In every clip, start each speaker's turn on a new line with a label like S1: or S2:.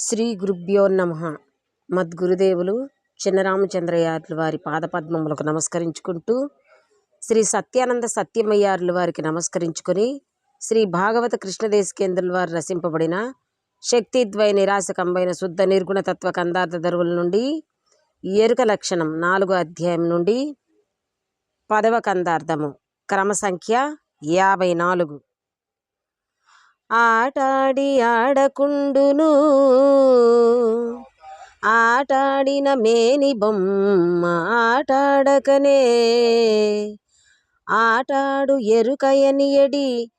S1: శ్రీ గురుభ్యో నమ. మద్గురుదేవులు చిన్నరామచంద్రయ్యార్లు వారి పాదపద్మములకు నమస్కరించుకుంటూ శ్రీ సత్యానంద సత్యమయ్యార్ల వారికి నమస్కరించుకొని శ్రీ భాగవత కృష్ణదేశకేంద్రుల వారు రచింపబడిన శక్తిద్వయ నిరాశకంబైన శుద్ధ నిర్గుణ తత్వ కందార్థ ధరువుల నుండి ఎరుక లక్షణం నాలుగో అధ్యాయం నుండి పదవ కందార్థము. క్రమ సంఖ్య యాభై నాలుగు. ఆటాడి ఆడకుండును. ఆటాడిన మేని బొమ్మ ఆటాడకనే. ఆటాడు ఎరుకయనియడి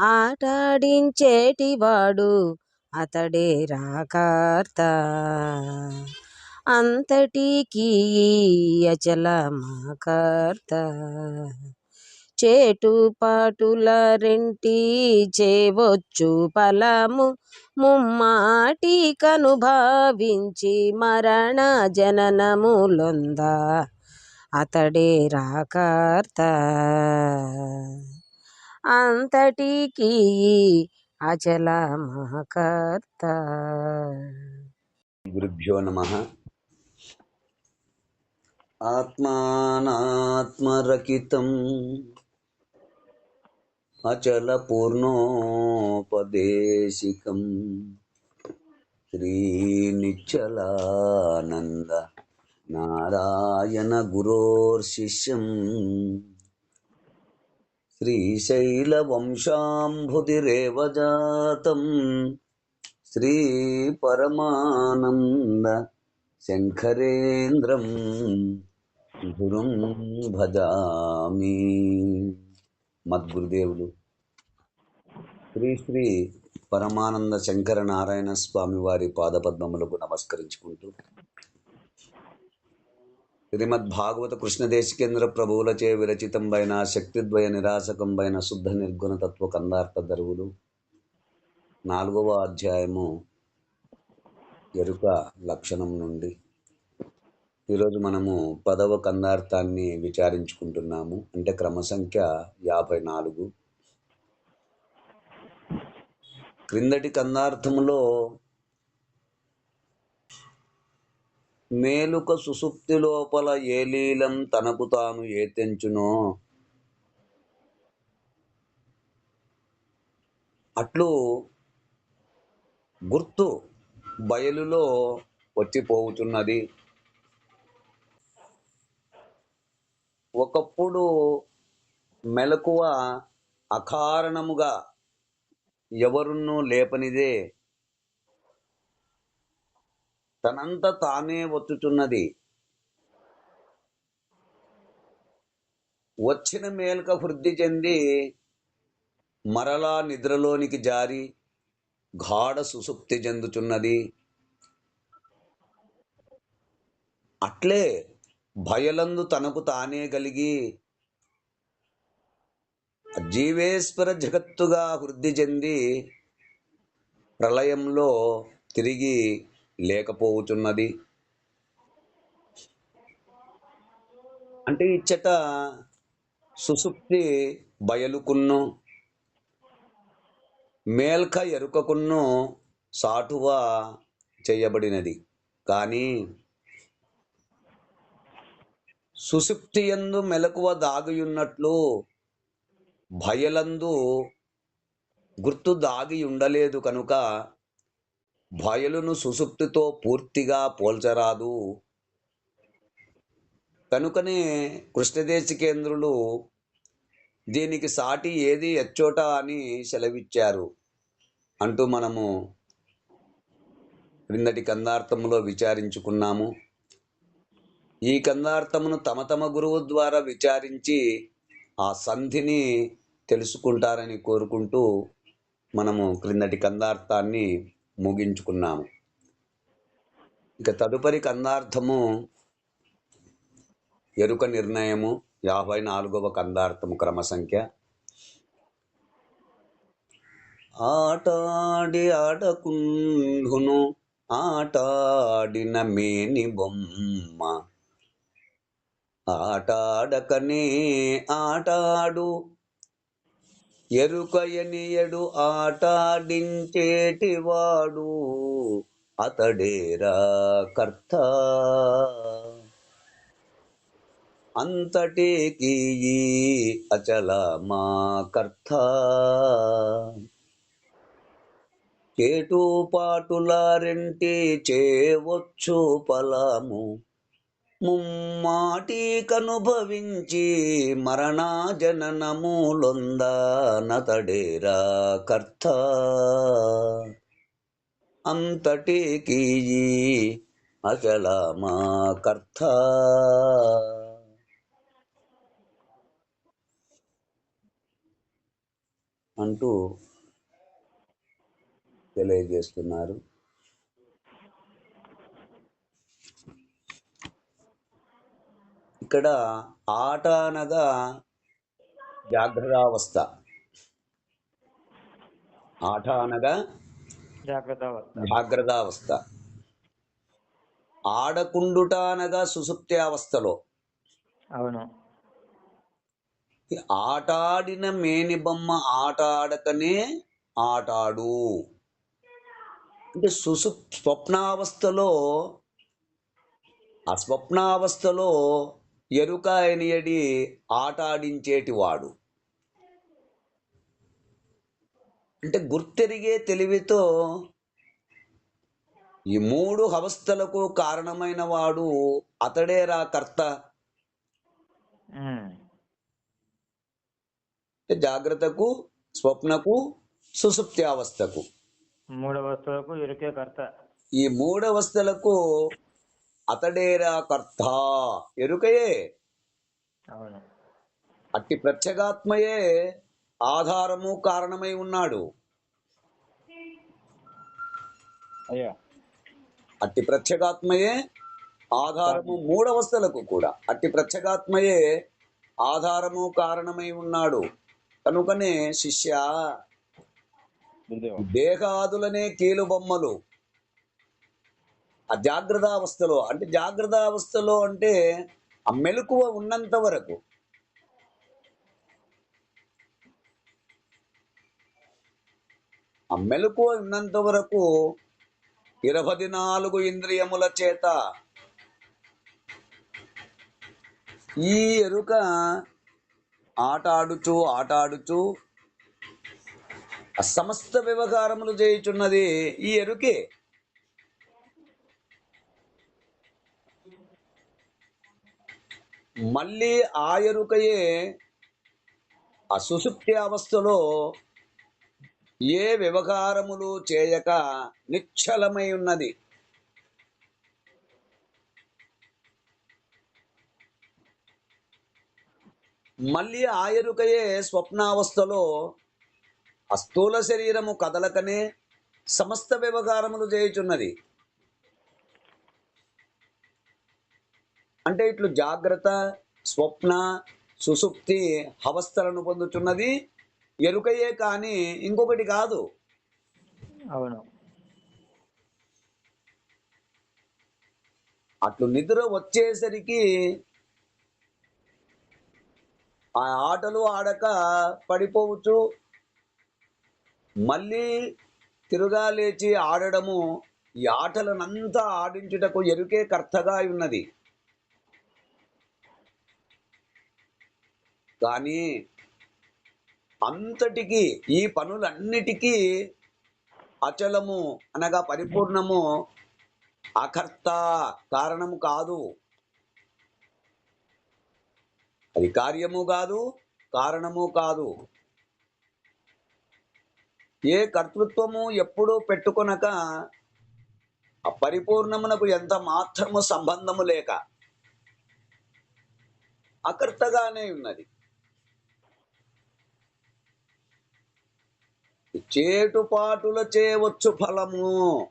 S1: ఆటాడించేటివాడు అతడే రాకార్త. అంతటికీ అచల మాకార్త చేటు పాటుల రెంటి చేవచ్చు ఫలము. ముమ్మాటి కనుభావించి మరణ జననములొంద అతడే రాకర్త. అంతటికీ అచల మహకర్త.
S2: గురుభ్యో నమ. ఆత్మానాత్మరకితం అచల పూర్ణోపదేశికం. శ్రీనిచ్చలానంద నారాయణ గురోర్శిష్యం. శ్రీశైలవంశాంభుతిరేవ జాతం శ్రీ పరమానంద శంకరేంద్రం గురుం భజామి. మద్గురుదేవులు. శ్రీ శ్రీ పరమానంద శంకర నారాయణ స్వామి వారి పాదపద్మములకు నమస్కరించుకుంటూ శ్రీమద్ భాగవత కృష్ణదేశికేంద్ర ప్రభువులచే విరచితంబైన శక్తిద్వయ నిరాశకంబైన శుద్ధ నిర్గుణ తత్వ కందార్థ దరువులు. నాలుగవ అధ్యాయము ఎరుక లక్షణం నుండి. ఈరోజు మనము పదవ కందార్థాన్ని విచారించుకుంటున్నాము. అంటే క్రమ సంఖ్య యాభై నాలుగు. క్రిందటి కందార్థములో మేలుక సుసుప్తి లోపల ఏ లీలం తనకు తాను ఏతెంచునో అట్లు గుర్తు బయలులో వచ్చిపోవుతున్నది ఒకప్పుడు మెలకువ అకారణముగా ఎవరున్నూ లేపనిదే. తనంత తానే వచ్చుచున్నది. వచ్చిన మేలుక వృద్ధి చెంది మరలా నిద్రలోనికి జారి గాఢ సుసుప్తి చెందుచున్నది. అట్లే భయలందు తనకు తానే కలిగి జీవేశ్వర జగత్తుగా వృద్ధి చెంది ప్రళయంలో తిరిగి లేకపోవుచున్నది. అంటే ఇచ్చట సుసుప్తి బయలుకున్ను మేల్క ఎరుకకున్ను సాటువా చేయబడినది. కానీ సుసుప్తి ఎందు మెలకువ దాగియున్నట్లు భయలందు గుర్తు దాగి ఉండలేదు కనుక భయలును సుసుప్తితో పూర్తిగా పోల్చరాదు. కనుకనే కృష్ణదేశికేంద్రులు దీనికి సాటి ఏది ఎచ్చోట అని సెలవిచ్చారు. అంటూ మనము క్రిందటి కందార్థంలో విచారించుకున్నాము. ఈ కందార్థమును తమ తమ గురువు ద్వారా విచారించి ఆ సంధిని తెలుసుకుంటారని కోరుకుంటూ మనము క్రిందటి కందార్థాన్ని ముగించుకున్నాము. ఇక తదుపరి కందార్థము ఎరుక నిర్ణయము యాభై నాలుగవ కందార్థము క్రమ సంఖ్య ఆటాడి ఆడకుండును ఆటాడిన మేని బొమ్మ. ఆటాడకనే ఆటాడు. ఎరుకయనియడు ఆటాడించేటివాడు. అతడేరా కర్త. అంతటికి అచల మా కర్త. చేటుపాటుల రెంటి చేవచ్చు ఫలము ముమ్మాటి కనుభవించి మరణ జననములొంద నతడేరా కర్త. అంతటికి అచలమా మా కర్త? అంటూ తెలియజేస్తున్నారు. ఇక్కడ ఆట అనగా జాగ్రత్తావస్థ. ఆట అనగా
S3: జాగ్రత్త అవస్థ
S2: జాగ్రత్తావస్థ. ఆడకుండుట అనగా సుసుప్తి అవస్థలో
S3: అవును.
S2: ఆటాడిన మేని బొమ్మ ఆట ఆడకనే ఆటాడు. అంటే సుసు స్వప్నావస్థలో ఆ స్వప్నావస్థలో ఎరుక ఎనియడి ఆట ఆడించేటి వాడు అంటే గుర్తెరిగే తెలివితో ఈ మూడు అవస్థలకు కారణమైన వాడు అతడేరా కర్త. జాగ్రత్తకు స్వప్నకు సుసుప్తి అవస్థకు
S3: మూడు వస్తువులకు ఇరుకే కర్త.
S2: ఈ మూడవస్థలకు అతడేరా కర్త. ఎరుకయే. అట్టి ప్రత్యేగాత్మయే ఆధారము కారణమై ఉన్నాడు.
S3: అయ్యా.
S2: అట్టి ప్రత్యేగాత్మయే ఆధారము మూడవస్థలకు కూడా. అట్టి ప్రత్యేగాత్మయే ఆధారము కారణమై ఉన్నాడు. కనుకనే శిష్య దేహాదులనే కీలు బొమ్మలు ఆ జాగ్రత్త అవస్థలో అంటే జాగ్రత్త అవస్థలో అంటే ఆ మెలకువ ఉన్నంత వరకు. ఆ మెలకువ ఉన్నంత వరకు ఇరవై నాలుగు ఇంద్రియముల చేత ఈ ఎరుక ఆట ఆడుచు ఆట ఆడుచు ఆ సమస్త వ్యవహారములు చేయుచున్నది ఈ ఎరుకే. మళ్ళీ ఆ ఎరుకయే ఆ సుషుప్తి అవస్థలో ఏ వ్యవహారములు చేయక నిశ్చలమై ఉన్నది. మళ్ళీ ఆ ఎరుకయే స్వప్నావస్థలో ఆ స్థూల శరీరము కదలకనే సమస్త వ్యవహారములు చేయుచున్నది. అంటే ఇట్లు జాగ్రత్త స్వప్న సుసుప్తి అవస్థలను పొందుతున్నది ఎరుకయే కానీ ఇంకొకటి కాదు.
S3: అవును.
S2: అట్లు నిద్ర వచ్చేసరికి ఆ ఆటలు ఆడక పడిపోవచ్చు. మళ్ళీ తిరుగా లేచి ఆడడము ఈ ఆటలనంతా ఆడించుటకు ఎరుకే కర్తగా ఉన్నది. కానీ అంతటికి ఈ పనులన్నిటికీ అచలము అనగా పరిపూర్ణము అకర్త కారణము కాదు. అది కార్యము కాదు కారణము కాదు. ఏ కర్తృత్వము ఎప్పుడూ పెట్టుకొనక ఆ పరిపూర్ణమునకు ఎంత మాత్రము సంబంధము లేక అకర్తగానే ఉన్నది. చేటుపాటుల చేయవచ్చు ఫలము.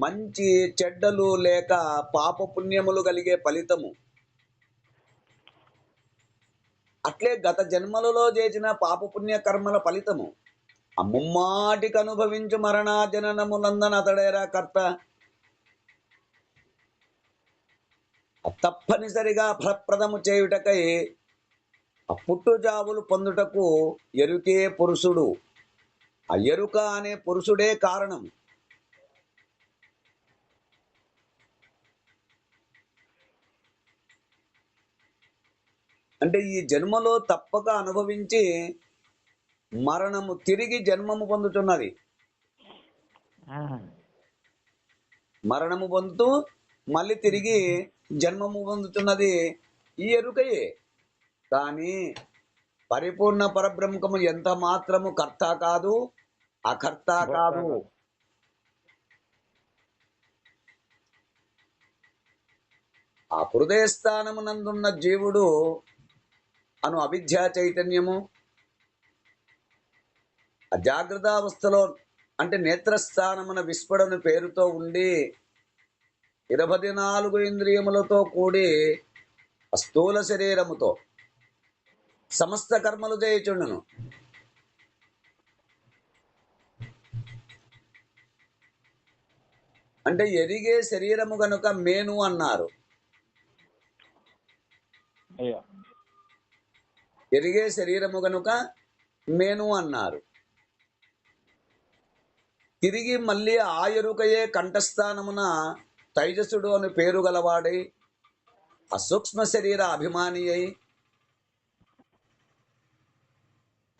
S2: మంచి చెడ్డలు లేక పాప పుణ్యములు కలిగే ఫలితము. అట్లే గత జన్మలలో చేసిన పాప పుణ్య కర్మల ఫలితము. ఆ ముమ్మాటికి అనుభవించు జననము జననములందన అతడేరా కర్త? తప్పనిసరిగా ఫలప్రదము చేయుటకై పుట్టుజాబులు పొందుటకు ఎరుకే పురుషుడు. ఆ ఎరుక అనే పురుషుడే కారణం. అంటే ఈ జన్మలో తప్పక అనుభవించి మరణము తిరిగి జన్మము పొందుతున్నది మరణము పొందుతూ మళ్ళీ తిరిగి జన్మము పొందుతున్నది ఈ ఎరుకయే. కానీ పరిపూర్ణ పరబ్రహ్మము ఎంత మాత్రము కర్త కాదు అకర్త కాదు. ఆ హృదయ స్థానమునందున్న జీవుడు అను అవిద్యా చైతన్యము ఆ జాగ్రత్తావస్థలో అంటే నేత్రస్థానమున విస్ఫుడను పేరుతో ఉండి ఇరవై నాలుగు ఇంద్రియములతో కూడి స్థూల శరీరముతో సమస్త కర్మలు చేయుచుండును. అంటే ఎరిగే శరీరము గనుక మేను అన్నారు. ఎరిగే శరీరము గనుక మేను అన్నారు. తిరిగి మళ్ళీ ఆ ఎరుకయే కంఠస్థానమున తైజసుడు అని పేరు గలవాడై ఆ సూక్ష్మ శరీర అభిమాని అయి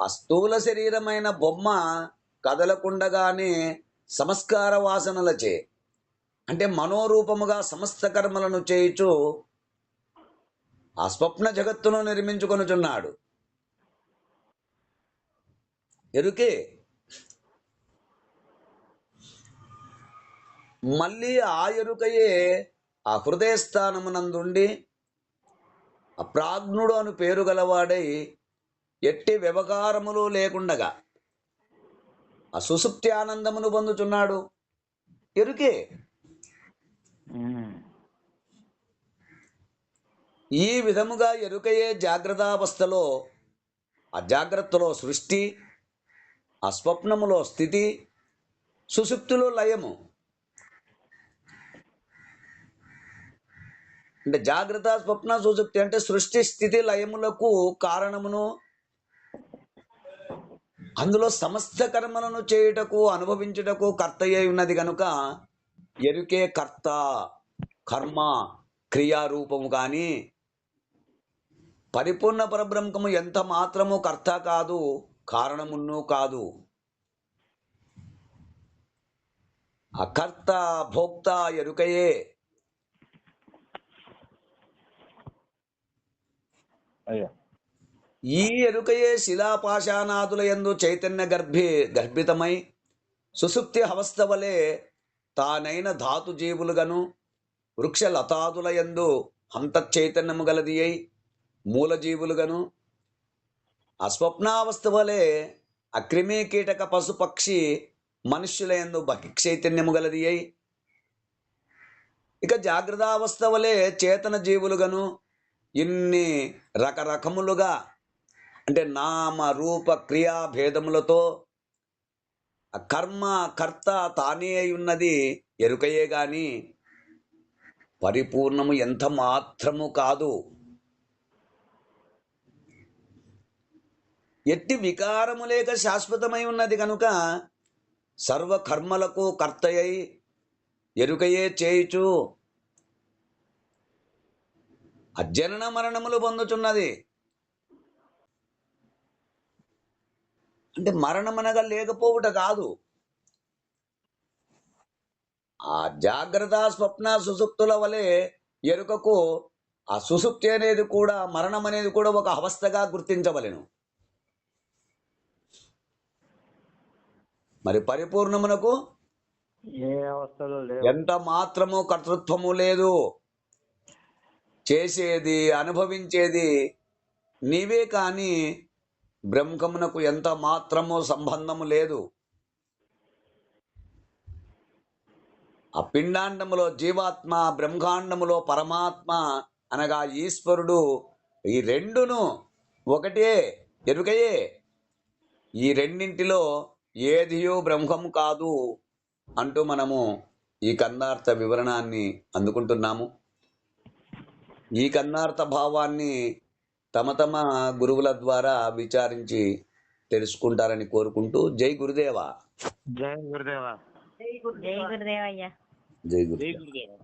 S2: ఆ స్థూల శరీరమైన బొమ్మ కదలకుండగానే సంస్కార వాసనలచే అంటే మనోరూపముగా సమస్త కర్మలను చేయుచు ఆ స్వప్న జగత్తును నిర్మించుకొనుచున్నాడు. ఎరుకే మళ్ళీ ఆ ఎరుకయే ఆ హృదయస్థానమునందుండి ఆ ప్రాజ్ఞుడు అను పేరు గలవాడై ఎట్టి వ్యవకారములు లేకుండగా ఆ సుసుప్తి ఆనందమును పొందుచున్నాడు. ఎరుకే. ఈ విధముగా ఎరుకయే జాగ్రత్తావస్థలో ఆ జాగ్రత్తలో సృష్టి ఆ స్వప్నములో స్థితి సుషుప్తిలో లయము. అంటే జాగ్రత్త స్వప్న సుషుప్తి అంటే సృష్టి స్థితి లయములకు కారణమును అందులో సమస్త కర్మలను చేయుటకు అనుభవించుటకు కర్త అయి ఉన్నది కనుక ఎరుకే కర్త కర్మ క్రియారూపము కానీ పరిపూర్ణ పరబ్రహ్మము ఎంత మాత్రము కర్త కాదు కారణమును కాదు. అకర్త భోక్త ఎరుకయే.
S3: అయ్యా.
S2: ఈ ఎరుకయే శిలాపాషాణాదుల యందు చైతన్య గర్భి గర్భితమై సుసుప్తి హవస్తవలే తానైన ధాతు జీవులుగను వృక్ష లతాదుల యందు హంత చైతన్యము గలది అయి మూలజీవులుగను అస్వప్నావస్థ వలె అక్రిమి కీటక పశుపక్షి మనుష్యుల యందు చైతన్యము గలది అయి ఇక జాగ్రత్తావస్థ వలె చేతన జీవులుగను ఇన్ని రకరకములుగా అంటే నామ రూప క్రియా భేదములతో ఆ కర్మ కర్త తానే అయి ఉన్నది ఎరుకయే గాని పరిపూర్ణము ఎంత మాత్రము కాదు. ఎట్టి వికారము లేక శాశ్వతమై ఉన్నది కనుక సర్వ కర్మలకు కర్తయ్యి ఎరుకయే చేయుచు. అజనన మరణములు పొందుచున్నది. అంటే మరణమనగా లేకపోవుట కాదు. ఆ జాగ్రత్త స్వప్న సుసుప్తుల వలె ఎరుకకు ఆ సుసుప్తి అనేది కూడా మరణం అనేది కూడా ఒక అవస్థగా గుర్తించవలెను. మరి పరిపూర్ణమునకు
S3: ఏ అవస్థలో లేవు.
S2: ఎంత మాత్రము కర్తృత్వము లేదు. చేసేది అనుభవించేది నీవే కానీ బ్రహ్మమునకు ఎంత మాత్రము సంబంధము లేదు. ఆ పిండాండములో జీవాత్మ బ్రహ్మాండములో పరమాత్మ అనగా ఈశ్వరుడు ఈ రెండును ఒకటే ఎరుకయే. ఈ రెండింటిలో ఏదియో బ్రహ్మం కాదు అంటూ మనము ఈ కన్నార్థ వివరణాన్ని అందుకుంటున్నాము. ఈ కన్నార్థ భావాన్ని తమ తమ గురువుల ద్వారా విచారించి తెలుసుకుంటారని కోరుకుంటూ జై గురుదేవా.
S3: జై గురుదేవా.
S4: జై గురుదేవయ్యా.
S2: జై గురుదేవా.